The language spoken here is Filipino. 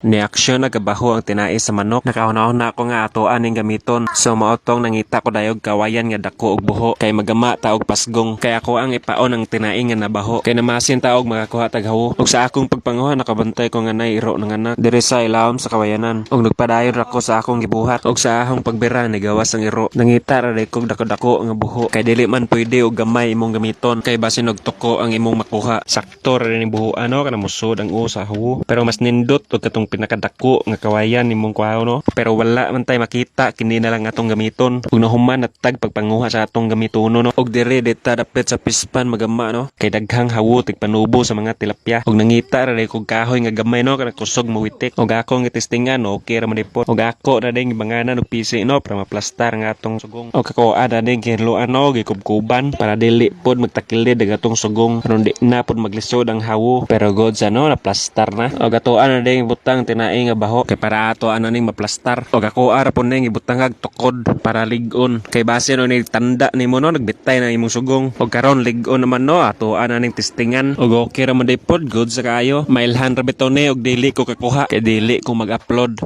Ni aksyon nagabaho ang tinai sa manok. Nakahunahon na ako nga ato aning gamiton. So maotong nangita ko dayog kawayan nga dako og buho kay magama ta og pasgong. Kay ako ang ipaon ang tinai nga nabaho. Kay namasin ta og makakuha tag hawo. Ug sa akong pagpanguha nakabantay ko nga nay iro ng anak diri sa ilawom sa kawayanan. Ug nagpadayon ra ko sa akong gibuhat. Ug sa akong pagbira ni gawas ang iro. Nangita ra kog dako-dako nga buho. Kay dili man pwede og gamay imong gamiton. Kay basin og tuko ang imong makuha. Sakto ra ni buho ano kana musod ang usa hawo. Pero mas nindot og katong pinakadako nga kawayan nimong kuhaw no. Pero wala man tay makita kini na lang atong gamiton. Ug nahuman at tag pagpanguha sa atong gamitono no. Ug dire dita dapit sa pispan magama no. Kay daghang hawo tigpanubo sa mga tilapia. Ug nangita ra kog kahoy nga gamay no kana kusog mawitik. Ug ako nga testingan no okay ra man dipot. Ug ako na ding banganan og pisi no para maplastar nga atong sugong. Ug ako ada ding kinluan no gikubkuban para dili pod magtakilid ang atong sugong karon di na pod maglisod ang hawo. Pero god sa no naplastar na. Ug ato ana ding butang tinai nga baho kay para ato ana ning maplastar. Ug ako ara po ning ibutangag tukod para ligon. Kay base no ni tanda nimo no nagbitay na imong sugong. Ug karon ligon naman no ato ana ning testingan. Ug okay ra man day good sa kaayo. Mailhan ra ni og dili ko kakuha kay dili ko mag-upload.